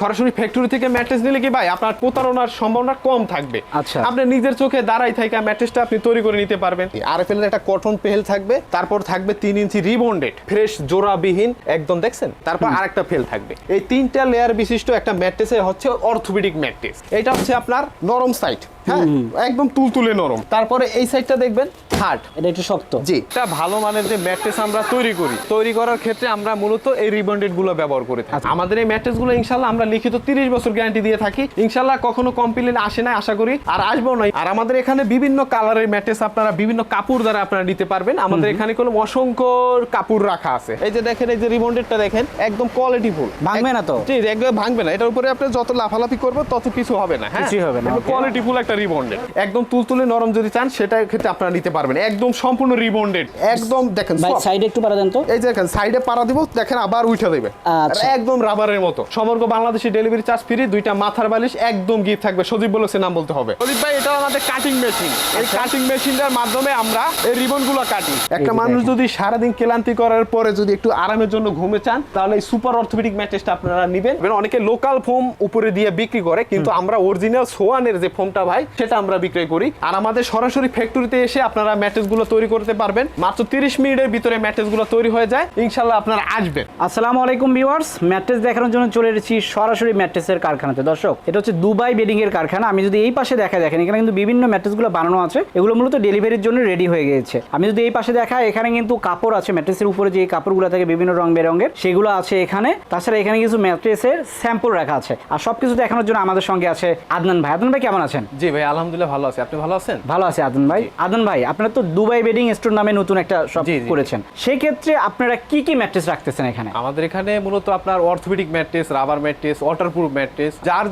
সরাসরি ফ্যাক্টরি থেকে ম্যাট্রেস নিলে কি ভাই আপনার প্রতারণার সম্ভাবনা কম থাকবে? আচ্ছা। আপনি নিজের চোখে দাঁড়াই থাকে ম্যাট্রেসটা আপনি তৈরি করে নিতে পারবেন। আর এফ এর একটা কটন পেহেল থাকবে তারপর থাকবে তিন ইঞ্চি রিবন্ডেড ফ্রেশ জোড়াবিহীন একদম দেখছেন? তারপর আরেকটা ফেল থাকবে। এই তিনটা লেয়ার বিশিষ্ট একটা ম্যাট্রেসে হচ্ছে অর্থোপেডিক ম্যাট্রেস এটা হচ্ছে আপনার নরম সাইড হ্যাঁ একদম তুলতুলে নরম। তারপরে এই সাইডটা দেখবেন হার্ড এটা একটু শক্ত। জি। এটা ভালো মানের যে ম্যাট্রেস আমরা তৈরি করি তৈরি করার ক্ষেত্রে আমরা মূলত এই রিবন্ডেডগুলো ব্যবহার করে থাকি। আমাদের এই ম্যাট্রেসগুলো ইনশাল্লাহ আমরা লিখিত 30 বছর গ্যারান্টি দিয়ে থাকি। ইনশাল্লাহ কখনো কমপ্লেন আসে না আশা করি আর আসবেও না আর আমাদের এখানে বিভিন্ন কালারের ম্যাট্রেস আপনারা বিভিন্ন কাপড় দ্বারা আপনারা নিতে পারবেন। আমাদের এখানে কোনো অসংখ্য কাপড় রাখা আছে। এই যে দেখেন এই যে রিবন্ডেডটা দেখেন একদম কোয়ালিটি ফুল ভাঙবে না তো? জি একদম ভাঙবে না। এটার উপরে আপনি যত লাফালাফি করব তত কিছু হবে না হ্যাঁ? কিছুই হবে না. কোয়ালিটি ফুল একটা রিবন্ডেড একদম তুলতুলে নরম যদি চান সেটার ক্ষেত্রে আপনারা নিতে পারবেন। একদম সম্পূর্ণ রিবন্ডেড একদম দেখেন সাইডে একটু পারা দেন তো। এই দেখেন সাইডে পাড়া দিব দেখেন আবার উঠে দেবে। আচ্ছা। একদম রাবারের মতো। সমগ্র বাংলাদেশি ডেলিভারি চার্জ ফ্রি দুইটা মাথার বালিশ একদম গিফট থাকবে। সজীব বলেছে নাম বলতে হবে। সজীব ভাই এটা আমাদের কাটিং মেশিন এই আচ্ছা। কাটিং মেশিনটার মাধ্যমে আমরা এই রিবনগুলো কাটি। একটা মানুষ যদি সারাদিন ক্লান্তি করার পরে যদি একটু আরামের জন্য ঘুমে চান তাহলে এই সুপার অর্থোপেডিক ম্যাট্রেসটা আপনারা নেবেন। অনেকে লোকাল ফোম উপরে দিয়ে বিক্রি করে কিন্তু আমরা অরিজিনাল সোয়ানের যে ফোমটা ভাই সেটা আমরা বিক্রয় করি। আর আমাদের সরাসরি ফ্যাক্টরিতে এসে আপনারা ম্যাট্রেসগুলো তৈরি করতে পারবেন। মাত্র 30 মিনিটের ভিতরে ম্যাট্রেসগুলো তৈরি হয়ে যায়। ইনশাল্লাহ আপনারা আসবেন। আসসালামু আলাইকুম ভিউয়ার্স ম্যাট্রেস দেখানোর জন্য চলে এসেছি সরাসরি ম্যাট্রেসের কারখানাতে। দর্শক এটা হচ্ছে দুবাই বেডিং এর কারখানা। আমি যদি এই পাশে দেখা দেখেন এখানে কিন্তু বিভিন্ন ম্যাট্রেসগুলো বানানো আছে। এগুলো মূলত ডেলিভারির জন্য রেডি হয়ে গিয়েছে। আমি যদি এই পাশে দেখা এখানে কিন্তু কাপড় আছে। ম্যাট্রেসের উপরে যে কাপড়গুলো থাকে বিভিন্ন রং বেরঙের সেগুলো আছে এখানে। তাছাড়া এখানে কিছু ম্যাট্রেসের স্যাম্পল রাখা আছে। আর সবকিছু দেখানোর জন্য আমাদের সঙ্গে আছে আদনান ভাই। আদনান ভাই কেমন আছেন? জি ভাই আলহামদুলিল্লাহ ভালো আছি। আপনি ভালো আছেন? ভালো আছে আদন ভাই। আদন ভাই আপনারা তো দুবাই বেডিং স্টোর নামে নতুন একটা শপ জি, জি। করেছেন। সেই ক্ষেত্রে আপনারা কি কি ম্যাট্রেস রাখতেছেন এখানে? আমাদের এখানে মূলত আপনার orthopaedic mattress rubber mattress waterproof mattress যার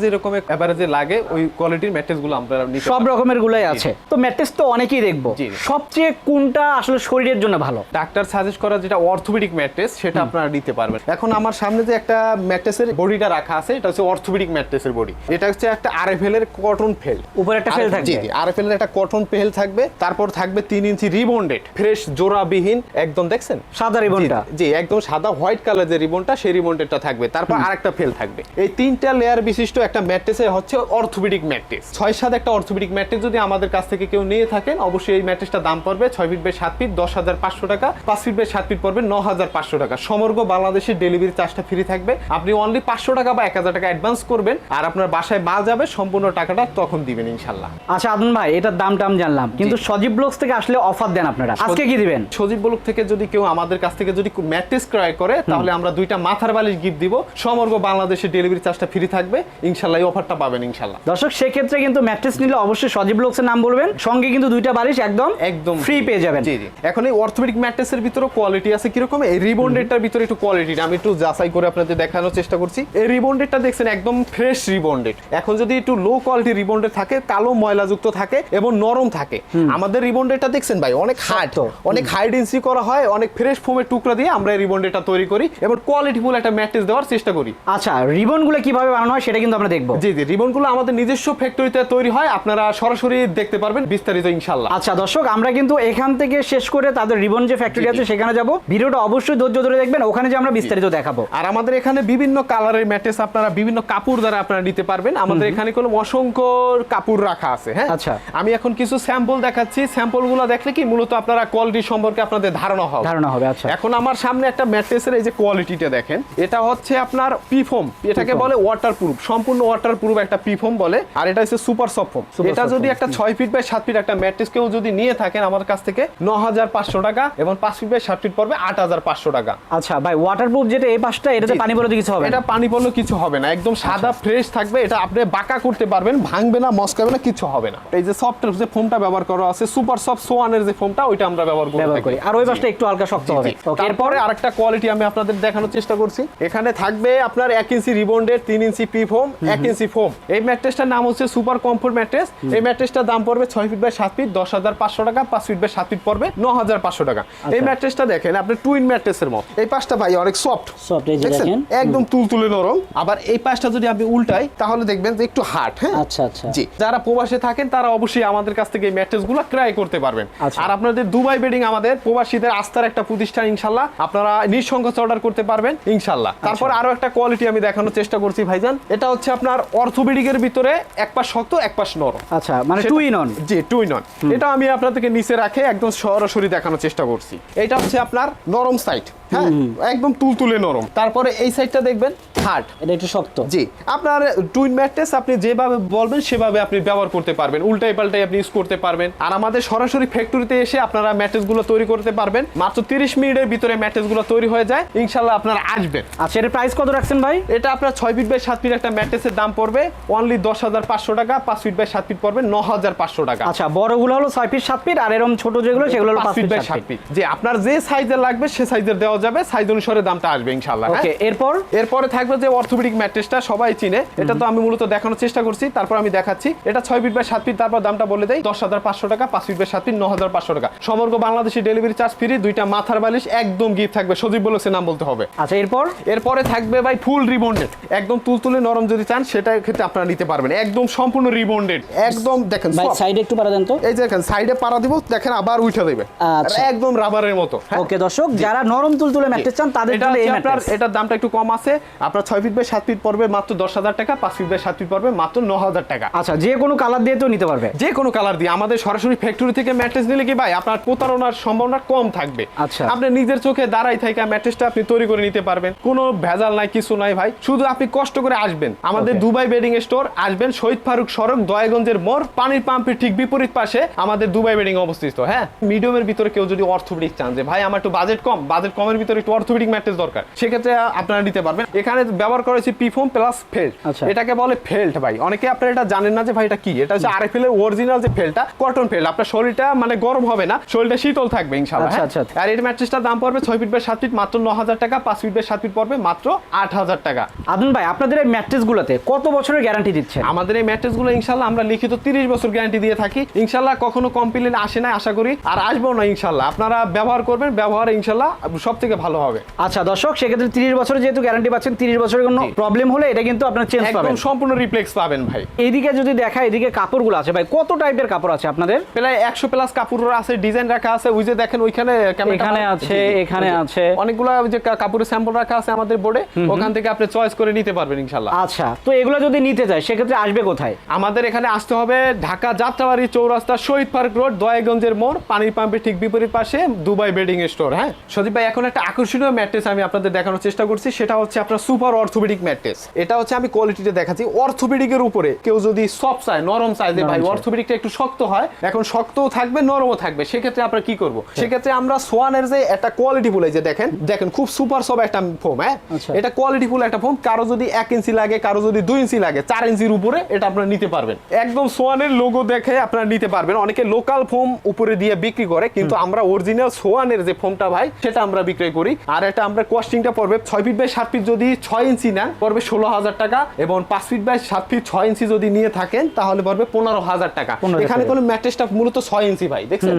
এভারেজে লাগে ওই কোয়ালিটির আমরা নিতে সব রকমের গুলোই আছে। তো ম্যাট্রেস তো অনেকেই দেখব। সবচেয়ে কোনটা আসলে শরীরের জন্য ভালো? ডাক্তার সাজেস্ট করা যেটা অর্থোপেডিক ম্যাট্রেস সেটা আপনারা নিতে পারবেন। এখন আমার সামনে যে একটা ম্যাট্রেসের বডিটা রাখা আছে এটা হচ্ছে অর্থোপেডিক ম্যাট্রেসের বডি এটা হচ্ছে একটা আরএফএল এর কটন ফেল উপরে একটা ফেল থাকবে। জি জি আরএফএল এর একটা কটন পেহেল থাকবে তারপর থাকবে তিন ইঞ্চি রিবন্ডেড ফ্রেশ জোড়াবিহীন একদম দেখছেন? সাদা রিবনটা। জি, একদম সাদা হোয়াইট কালার যে রিবনটা সেই রিবনটা থাকবে। তারপর আরেকটা ফেল থাকবে। এই তিনটা লেয়ার বিশিষ্ট একটা ম্যাট্রেসে হচ্ছে অর্থোপেডিক ম্যাট্রেস। ছয় সাত একটা অর্থোপেডিক ম্যাট্রেস যদি আমাদের কাছ থেকে কেউ নিয়ে থাকেন অবশ্যই এই ম্যাট্রেসটা দাম পড়বে ছয় ফিট বাই সাত ফিট দশ হাজার পাঁচশো টাকা পাঁচ ফিট বাই সাত ফিট পড়বে ন হাজার পাঁচশো টাকা। সমগ্র বাংলাদেশের ডেলিভারি চার্জটা ফ্রি থাকবে। আপনি অনলি পাঁচশো টাকা বা এক হাজার টাকা অ্যাডভান্স করবেন আর আপনার বাসায় মাল যাবে সম্পূর্ণ টাকাটা তখন দিবেন। ইনশাল্লাহ আচ্ছা আদন ভাই এটার দাম টাম জানলাম। কিন্তু সজীব ব্লগস থেকে আসলে অফার দেন আপনারা। আজকে কি দিবেন? সজীব বলক থেকে যদি কেউ আমাদের কাছ থেকে যদি ম্যাট্রেস ক্রয় করে তাহলে আমরা দুইটা মাথার বালিশ গিফট দিব। সমগ্র বাংলাদেশের ডেলিভারি চার্জটা ফ্রি থাকবে। ইনশাল্লাহ এই অফারটা পাবেন ইনশাল্লাহ দর্শক সেক্ষেত্রে কিন্তু ম্যাট্রেস নিলে অবশ্যই সজীব ব্লগসের নাম বলবেন। সঙ্গে কিন্তু দুইটা বালিশ একদম একদম। ফ্রি পেয়ে যাবেন। জি জি। এখন এই অর্থোপেডিক ম্যাট্রেসের ভিতরে কোয়ালিটি আছে কীরকম? এই রিবন্ডেডটার ভিতরে একটু কোয়ালিটি আমি একটু যাচাই করে আপনাদের দেখানোর চেষ্টা করছি। এই রিবন্ডেডটা দেখছেন একদম ফ্রেশ রিবন্ডেড এখন যদি একটু লো কোয়ালিটি রিবন্ডেড থাকে কালো ময়লাযুক্ত থাকে এবং নরম থাকে। আমাদের রিবন্ডেডটা দেখছেন ভাই? অনেক হার্ড অনেক হাই ডেন্সি করা হয় অনেক ফ্রেশ ফোমের টুকরা দিয়ে আমরা এই রিবন্ডেডটা তৈরি করি এবং কোয়ালিটিফুল একটা ম্যাট্রেস দেওয়ার চেষ্টা করি। আচ্ছা রিবনগুলো কীভাবে বানানো হয় সেটা কিন্তু আমরা দেখব। জি জি রিবনগুলো আমাদের নিজস্ব ফ্যাক্টরিতে তৈরি হয় আপনারা সরাসরি দেখতে পারবেন বিস্তারিত ইনশাল্লাহ আচ্ছা দর্শক আমরা কিন্তু এখান থেকে শেষ করে তাদের রিবন যে ফ্যাক্টরি। আছে সেখানে যাব। ভিডিওটা অবশ্যই ধৈর্য ধরে দেখবেন ওখানে যে আমরা বিস্তারিত দেখাবো। আর আমাদের এখানে বিভিন্ন কালারের ম্যাট্রেস আপনারা বিভিন্ন কাপড় দ্বারা আপনারা নিতে পারবেন। আমাদের এখানে কোনো অসংখ্য কাপড় রাখা আছে হ্যাঁ? আচ্ছা। আমি এখন কিছু স্যাম্পল দেখাচ্ছি। স্যাম্পলগুলো দেখলে কি মূলত আপনারা কোয়ালিটি সম্পর্কে আপনাদের ধারণা হবে। ধারণা হবে আচ্ছা। এখন আমার সামনে একটা ম্যাট্রেসের এই যে কোয়ালিটিটা দেখেন এটা হচ্ছে আপনার পিফোম এটাকে বলে ওয়াটার প্রুফ সম্পূর্ণ ওয়াটার প্রুফ একটা পিফোম বলে আর এটা হচ্ছে সুপার সফট ফোম এটা যদি একটা ছয় ফিট বাই সাত ফিট একটা ম্যাট্রেস কেউ যদি নিয়ে থাকেন আমার কাছ থেকে ন হাজার পাঁচশো টাকা এবং পাঁচ ফিট বাই সাত ফিট পড়বে আট হাজার পাঁচশো টাকা। আচ্ছা ভাই ওয়াটারপ্রুফ যেটা এই পাশটা এটাতে পানি পড়ে তো কিছু হবে এটা পানি পড়লে কিছু হবে না। একদম সাদা ফ্রেশ থাকবে এটা আপনি বাঁকা করতে পারবেন ভাঙবে না না কিছু হবে না। এই যে সফট যে ফোমটা ব্যবহার করা আছে সুপার সফট সোয়ানের যে ফোমটা ওইটা আমরা ব্যবহার করে। আর ওই পাশটা একটু হালকা শক্ত হবে। এরপরে আরেকটা কোয়ালিটি আমি আপনাদের দেখানোর চেষ্টা করছি। এখানে থাকবে আপনার এক ইঞ্চি রিবন্ডের তিন ইঞ্চি পি ফোম এক ইঞ্চি ফোম এই ম্যাট্রেসটার নাম হচ্ছে সুপার কমফোর্ট ম্যাট্রেস এই ম্যাট্রেসটার দাম পড়বে ছয় ফিট বাই সাত ফিট দশ হাজার পাঁচশো টাকা পাঁচ ফিট বাই সাত ফিট পড়বে ন হাজার পাঁচশো টাকা। এই ম্যাট্রেসটা দেখেন আপনি টুইন ম্যাট্রেসের মতো। এই পাশটা ভাই অনেক সফট যে দেখছেন? দেখেন। একদম তুলতুলে নরম। আবার এই পাশটা যদি আপনি উল্টাই তাহলে দেখবেন যে একটু হার্ড হ্যাঁ? আচ্ছা আচ্ছা। জি যারা যারা প্রবাসে থাকেন তারা অবশ্যই আমাদের কাছ থেকে এই ম্যাট্রেসগুলো ক্রয় করতে পারবেন। আচ্ছা। আর আপনাদের দুবাই বেডিং আমাদের প্রবাসীদের আস্থার একটা প্রতিষ্ঠান ইনশাল্লাহ। আপনারা নিঃসংকোচ অর্ডার করতে পারবেন ইনশাল্লাহ। তারপর আরও একটা কোয়ালিটি আমি দেখানোর চেষ্টা করছি ভাইজান। এটা হচ্ছে আপনার অর্থোপেডিকের ভিতরে এক পাশ শক্ত এক পাশ নরম। আচ্ছা মানে টু ইন অন জি টু ইন এটা আমি আপনাদেরকে নিচে রাখে একদম সরাসরি দেখানোর চেষ্টা করছি। এটা হচ্ছে আপনার নরম সাইড হ্যাঁ একদম তুলতুলে নরম। তারপরে এই সাইডটা দেখবেন হার্ড এটা একটু শক্ত। জি আপনার টুইন ম্যাট্রেস আপনি যেভাবে বলবেন সেভাবে আপনি ব্যবহার করতে পারবেন। উল্টাই পাল্টাই আপনি ইউজ করতে পারবেন। আর আমাদের সরাসরি ফ্যাক্টরিতে এসে আপনারা ম্যাট্রেসগুলো তৈরি করতে পারবেন। মাত্র তিরিশ মিনিটের ভিতরে ম্যাট্রেসগুলো তৈরি হয়ে যায়। ইনশাল্লাহ আপনারা আসবেন। আচ্ছা এর প্রাইস কত রাখছেন ভাই? এটা আপনার ছয় ফিট বাই সাত ফিট একটা ম্যাট্রেসের দাম পড়বে। অনলি দশ হাজার পাঁচশো টাকা পাঁচ ফিট বাই সাত ফিট পড়বে ন হাজার পাঁচশো টাকা। আচ্ছা বড়গুলো হলো ছয় ফিট সাত ফিট আর এরকম ছোট যেগুলো সেগুলো হলো পাঁচ পাঁচ ফিট ফিট বাই সাত সাত ফিট ফিট যে আপনার যে সাইজের লাগবে সে সাইজের দেওয়া যাবে। সাইজ অনুসারে দামটা আসবে ইনশাল্লাহ হ্যাঁ? ওকে এরপর? এরপরে থাকবে যে অর্থোপেডিক ম্যাট্রেসটা সবাই চিনে। এটা তো আমি মূলত দেখানোর চেষ্টা করছি তারপর আমি দেখাচ্ছি। এটা ছয় ফিট বাই সাত ফিট তারপর দামটা বলে দেয় দশ হাজার পাঁচশো টাকা পাঁচ ফিট বাই সাত ফিট ন হাজার পাঁচশো টাকা। সমগ্র বাংলাদেশি ডেলিভারি চার্জ ফ্রি দুইটা মাথার বালিশ একদম গিফট থাকবে। সজীব বলেছে নাম বলতে হবে। আচ্ছা এরপর? এরপরে থাকবে ভাই ফুল রিবন্ডেড। একদম তুলতুলে নরম যদি চান সেটার ক্ষেত্রে আপনারা নিতে পারবেন। একদম সম্পূর্ণ রিবন্ডেড। একদম দেখেন ভাই সাইডে একটু পারা দেন তো। এই দেখেন সাইডে পাড়া দিব দেখেন আবার উঠে দেবে। আচ্ছা। একদম রাবারের মতো হ্যাঁ? ওকে দর্শক যারা নরম তুলতুলে ম্যাট্রেস চান তাদের জন্য এই ম্যাট্রেস। এটার দামটা একটু কম আছে। আপনার ছয় ফিট বাই সাত ফিট পড়বে মাত্র দশ হাজার টাকা পাঁচ ফিট বাই সাত ফিট পড়বে মাত্র ন হাজার টাকা। আচ্ছা যে কোনো কালার দিয়ে তো নিতে পারবে। যে কোনো কালার দিয়ে। আমাদের সরাসরি ফ্যাক্টরি থেকে ম্যাট্রেস নিলে কি ভাই আপনার প্রতারণার সম্ভাবনা কম থাকবে। আচ্ছা। আপনি নিজের চোখে দাঁড়াই থেকে ম্যাট্রেসটা আপনি তৈরি করে নিতে পারবেন। কোনো ভেজাল নাই কিছু নাই ভাই। শুধু আপনি কষ্ট করে আসবেন। আমাদের দুবাই বেডিং স্টোর আসবেন শহীদ ফারুক সড়ক দয়াগঞ্জের মোড় পানির পাম্পের ঠিক বিপরীত পাশে আমাদের দুবাই বেডিং অবস্থিত। হ্যাঁ মিডিয়ামের ভিতরে কেউ যদি অর্থোপেডিক চান যে ভাই আমার একটু বাজেট কম বাজেট কমের ভিতরে একটু অর্থোপেডিক ম্যাট্রেস দরকার। সেক্ষেত্রে আপনারা নিতে পারবেন। এখানে ব্যবহার করেছি পিফোম প্লাস ফেল্ট আচ্ছা। এটাকে বলে ফেল্ট ভাই। অনেকে আপনারা এটা জানেন না যে ভাই এটা কি? এটা হচ্ছে আরএফএল এর অরিজিনাল যে ফেলটা কটন ফেল আপনার শরীরটা মানে গরম হবে না শরীরটা শীতল থাকবে ইনশাআল্লাহ আচ্ছা, হ্যাঁ? আচ্ছা। আর এই ম্যাট্রেসটার দাম পড়বে ছয় ফিট বাই সাত ফিট মাত্র ন হাজার টাকা। পাঁচ ফিট বাই সাত ফিট পড়বে মাত্র আট হাজার টাকা। আদুন ভাই আপনাদের এই ম্যাট্রেসগুলোতে কত বছরের গ্যারান্টি দিচ্ছে আমাদের এই ম্যাট্রেসগুলো ইনশাল্লাহ আমরা লিখিত তিরিশ বছর গ্যারান্টি দিয়ে থাকি। ইনশাল্লাহ কখনো কমপ্লেন আসে না আশা করি। আর আসবেও না ইনশাল্লাহ আপনারা ব্যবহার করবেন ব্যবহারে ইনশাল্লাহ সব থেকে ভালো হবে। আচ্ছা দর্শক সেক্ষেত্রে তিরিশ বছরের যেহেতু গ্যারান্টি পাচ্ছেন তিরিশ বছরের কোনো প্রবলেম হলে এটা কিন্তু আপনার চেঞ্জ পাবেন। সম্পূর্ণ রিপ্লেক্স পাবেন ভাই। এইদিকে যদি দেখা এদিকে কাপড়গুলো আছে ভাই কত টাইপের কাপড় আছে আপনাদের? প্রায় একশো প্লাস কাপড় আছে ডিজাইন রাখা আছে ওই যে দেখেন ওইখানে এখানে আছে, এখানে আছে। অনেকগুলো ওই যে কাপড়ের স্যাম্পল রাখা আছে আমাদের বোর্ডে ওখান থেকে আপনি চয়েস করে নিতে পারবেন ইনশাল্লাহ আচ্ছা তো এগুলো যদি নিতে চাই সেক্ষেত্রে আসবে কোথায়? আমাদের এখানে আসতে হবে ঢাকা যাত্রাবাড়ি চৌরাস্তা শহীদ পার্ক রোড দয়াগঞ্জের মোড় পানির পাম্পের ঠিক বিপরীত পাশে দুবাই বেডিং স্টোর হ্যাঁ? সদীপ ভাই এখন একটা আকর্ষণীয় ম্যাট্রেস আমি আপনাদের দেখানোর চেষ্টা করছি সেটা হচ্ছে আপনার সুপার অর্থোপেডিক ম্যাট্রেস। এটা হচ্ছে আমি কোয়ালিটিতে দেখাচ্ছি। অর্থোপেডিকের উপরে কেউ যদি সফট চায় নরম চায় ভাই অর্থোপেডিকটা একটু শক্ত হয় এখন শক্তও থাকবে নরমও থাকবে সেক্ষেত্রে আমরা কি করব? সেক্ষেত্রে আমরা সোয়ানের যে একটা কোয়ালিটি বলে যে দেখেন দেখেন খুব সুপার সব একটা ফোম হ্যাঁ? আচ্ছা। এটা কোয়ালিটি ফুল একটা ফোম কারও যদি এক ইঞ্চি লাগে কারও যদি দুই ইঞ্চি লাগে চার ইঞ্চির উপরে এটা আপনারা নিতে পারবেন। একদম সোয়ানের লোগো দেখে আপনারা নিতে পারবেন। অনেকে লোকাল ফোম উপরে দিয়ে বিক্রি করে কিন্তু আমরা অরিজিনাল সোয়ানের যে ফোমটা ভাই সেটা আমরা বিক্রয় করি। আর এটা আমরা কস্টিংটা পড়বে ছয় ফিট বাই সাত ফিট যদি ছয় ইঞ্চি নেন পড়বে ষোলো হাজার টাকা এবং পাঁচ ফিট বাই সাত ফিট ছয় ইঞ্চি যদি নিয়ে থাকেন তাহলে পড়বে পনেরো হাজার টাকা। এখানে কোনো ম্যাট্রেসটা মূলত ছয় ইঞ্চি ভাই দেখছেন?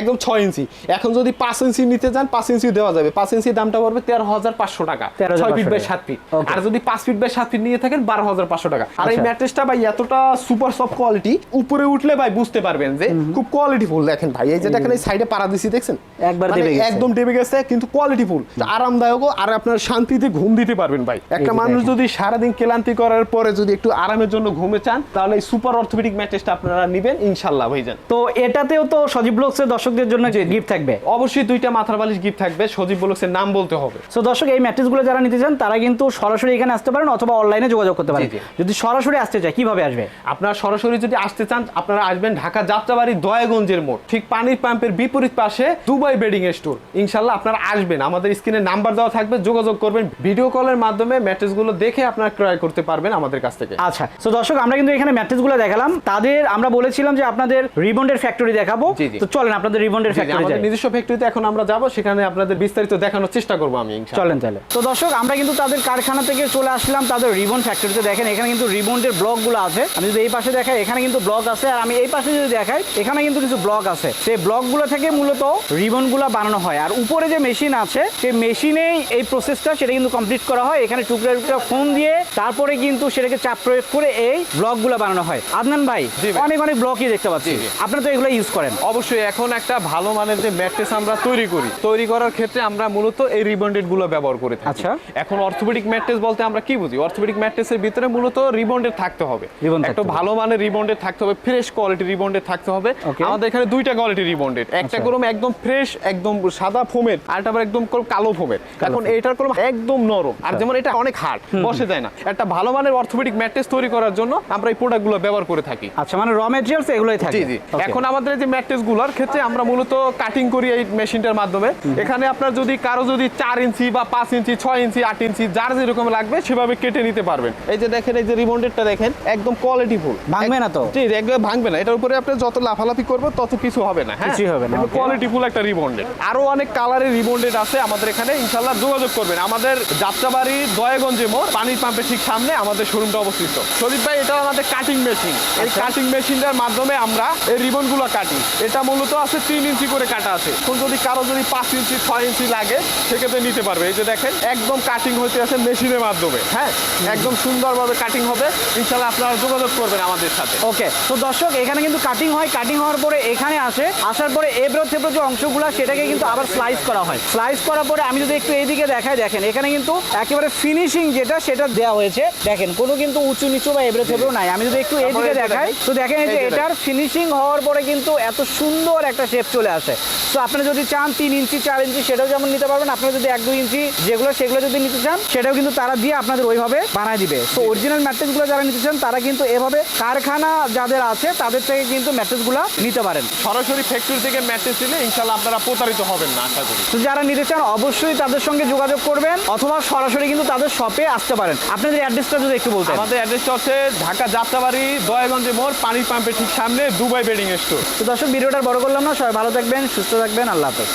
একদম ছয় ইঞ্চি। এখন যদি পাঁচ ইঞ্চি নিতে চান পাঁচ ইঞ্চি দেওয়া যাবে। পাঁচ ইঞ্চি দামটা পড়বে তেরো হাজার পাঁচশো টাকা ছয় ফিট বাই সাত ফিট আর যদি পাঁচ ফিট বাই সাত ফিট নিয়ে থাকেন বারো হাজার পাঁচশো টাকা। আর এই আচ্ছা। ম্যাট্রেসটা ভাই এতটা সুপার সফট কোয়ালিটি উপরে উঠলে ভাই বুঝতে পারবেন যে খুব কোয়ালিটি ফুল দেখেন ভাই। এই যে দেখেন এই সাইডে পারা দিছি দেখছেন? একবার মানে একদম ডেবে গেছে কিন্তু কোয়ালিটি ফুল। আরামদায়ক আর আপনার শান্তিতে ঘুম দিতে পারবেন ভাই। একটা মানুষ যদি সারাদিন ক্লান্তি করার পরে যদি একটু আরামের জন্য ঘুমে চান তাহলে এই সুপার অর্থোপেডিক ম্যাট্রেসটা আপনারা নেবেন ইনশাল্লাহ ভাইজান। তো এটাতেও তো সজীব ব্লগসের দর্শকদের জন্য যে গিফট থাকবে? অবশ্যই দুইটা মাথার বালিশ গিফট থাকবে সজীব বলকের নাম বলতে হবে। সো দর্শক এই ম্যাট্রেসগুলো যারা নিতে চান তারা কিন্তু সরাসরি এখানে আসতে পারেন অথবা অনলাইনে যোগাযোগ করতে পারেন। যদি সরাসরি আসতে চায় কীভাবে আসবে? আপনারা সরাসরি যদি আসতে চান আপনারা আসবেন ঢাকা যাত্রাবাড়ি দয়াগঞ্জের মোড় ঠিক পানির পাম্পের বিপরীত পাশে দুবাই বেডিং স্টোর ইনশাল্লাহ আপনারা আসবেন। আমাদের স্ক্রিনে নাম্বার দেওয়া থাকবে যোগাযোগ করবেন ভিডিও কলের মাধ্যমে ম্যাট্রেসগুলো দেখে আপনারা ক্রয় করতে পারবেন আমাদের কাছ থেকে। আচ্ছা তো দর্শক আমরা কিন্তু এখানে ম্যাট্রেসগুলো দেখালাম। তাদের আমরা বলেছিলাম যে আপনাদের রিবন্ডের ফ্যাক্টরি দেখাবো। তো চলেন আপনাদের রিবন্ডের ফ্যাক্টরি আমাদের নিজস্ব ফ্যাক্টরিতে এখন আমরা যাব সেখানে আপনাদের বিস্তারিত দেখানোর চেষ্টা করব আমি চলেন তাহলে। তো দর্শক আমরা কিন্তু তাদের কারখানা থেকে চলে আসলাম তাদের রিবন ফ্যাক্টরিতে দেখেন এখানে কিন্তু রিবনের ব্লকগুলো আছে। আমি যদি এই পাশে দেখাই এখানে কিন্তু ব্লক আছে। আর আমি এই পাশে যদি দেখাই এখানে কিন্তু কিছু ব্লক আছে। সেই ব্লকগুলো থেকে মূলত রিবনগুলো বানানো হয়। আর উপরে যে মেশিন আছে সেই মেশিনেই এই প্রসেসটা সেটা কিন্তু কমপ্লিট করা হয়। এখানে টুকরা টুকরা ফোন দিয়ে তারপরে কিন্তু সেটাকে চাপ প্রয়োগ করে এই ব্লকগুলো বানানো হয়। আদনান ভাই অনেক অনেক ব্লকই দেখতে পাচ্ছি। আপনারা তো এগুলো ইউজ করেন। অবশ্যই এখন একটা ভালো মানের যে ম্যাট্রেস আমরা তৈরি করি তৈরি করার ক্ষেত্রে আমরা মূলত এই রিবন্ডেডগুলো ব্যবহার করে থাকি। আচ্ছা। এখন অর্থোপেডিক ম্যাট্রেস বলতে আমরা কি বুঝি? অর্থোপেডিক ম্যাট্রেসের ভিতরে মূলত রিবন্ডেড থাকতে হবে। একটা ভালো মানের রিবন্ডেড থাকতে হবে ফ্রেশ কোয়ালিটি রিবন্ডেড থাকতে হবে। আমাদের এখানে দুইটা কোয়ালিটি রিবন্ডেড একটা আচ্ছা। কলম একদম ফ্রেশ একদম সাদা ফোমের আবার একদম কালো ফোমের। এখন এইটার কলম একদম নরম। আর যেমন এটা অনেক হার্ড বসে যায় না। একটা ভালো মানের অর্থোপেডিক ম্যাট্রেস তৈরি করার জন্য আমরা এই প্রোডাক্টগুলো ব্যবহার করে থাকি। আচ্ছা মানে র মেটেরিয়ালস এগুলোই থাকে। জি জি। এখন আমাদের যে ম্যাট্রেসগুলোর ক্ষেত্রে আমরা মূলত কাটিং করি এই মেশিনটার মাধ্যমে। এখানে আপনার যদি কারও যদি চার ইঞ্চি বা পাঁচ ইঞ্চি ছয় ইঞ্চি আট ইঞ্চি যার যেরকম লাগবে সেভাবে কেটে নিতে পারবেন। এই যে দেখেন এই যে রিবন্ডেডটা দেখেন একদম কোয়ালিটি ফুল ভাঙবে না তো? জি একদম ভাঙবে না। এটার উপরে আপনি যত লাফালাফি করবে তত কিছু হবে না হ্যাঁ? কিছুই হবে না, কোয়ালিটি ফুল একটা রিবন্ডেড আরও অনেক কালারের রিবন্ডেড আছে আমাদের এখানে ইনশাল্লাহ যোগাযোগ করবেন। আমাদের যাত্রাবাড়ি দয়াগঞ্জে মোড় পানির পাম্পের ঠিক সামনে আমাদের শোরুমটা অবস্থিত। শরীফ ভাই এটা আমাদের কাটিং মেশিন এই আচ্ছা। কাটিং মেশিনটার মাধ্যমে আমরা এই রিবনগুলো কাটি। এটা মূলত আছে তিন ইঞ্চি করে কাটা আছে। এখন যদি কারও যদি পাঁচ ইঞ্চি ছয় ইঞ্চি লাগে সেক্ষেত্রে নিতে পারবে। এই যে দেখেন একদম কাটিং হতে আছে মেশিনের মাধ্যমে। হ্যাঁ একদম সুন্দরভাবে কাটিং হবে। ইনশাল্লাহ আপনারা যোগাযোগ করবেন আমাদের সাথে। ওকে তো দর্শক এখানে কিন্তু কাটিং হয়। কাটিং হওয়ার পরে এখানে আসে। আসার পরে এবড়ো থেবড়ো যে অংশগুলো সেটাকে কিন্তু আবার স্লাইস করা হয়। স্লাইস করার পরে আমি যদি একটু এইদিকে দেখাই দেখেন এখানে কিন্তু একেবারে ফিনিশিং যেটা সেটা দেওয়া হয়েছে। দেখেন কোনো কিন্তু উঁচু নিচু বা এবড়ো থেবড়ো নাই। আমি যদি একটু এইদিকে দেখাই তো দেখেন এই যে এটার ফিনিশিং হওয়ার পরে কিন্তু এত সুন্দর একটা শেপ চলে আসে। তো আপনি যদি চান তিন ইঞ্চি চার ইঞ্চি সেটাও যেমন নিতে পারবেন আপনারা যদি এক দুই ইঞ্চি যেগুলো সেগুলো যদি নিতে চান সেটাও কিন্তু তারা দিয়ে আপনাদের ওইভাবে বানায় দিবে। তো অরিজিনাল ম্যাট্রেসগুলো যারা নিতে চান তারা কিন্তু এভাবে কারখানা যাদের আছে তাদের থেকে কিন্তু ম্যাট্রেসগুলো নিতে পারেন। সরাসরি ফ্যাক্টরি থেকে ম্যাট্রেস দিলে ইনশাল্লাহ আপনারা প্রতারিত হবেন না আশা করি। তো যারা নিতে চান অবশ্যই তাদের সঙ্গে যোগাযোগ করবেন অথবা সরাসরি কিন্তু তাদের শপে আসতে পারেন। আপনাদের অ্যাড্রেসটা যদি একটু বলতেন। আমাদের অ্যাড্রেসটা হচ্ছে ঢাকা যাত্রাবাড়ি দয়াগঞ্জে মোড় পানির পাম্পের ঠিক সামনে দুবাই বেডিং স্টোর। তো দর্শক ভিডিওটা বড় করলাম না সবাই ভালো থাকবেন সুস্থ থাকবেন আল্লাহ হাফেজ।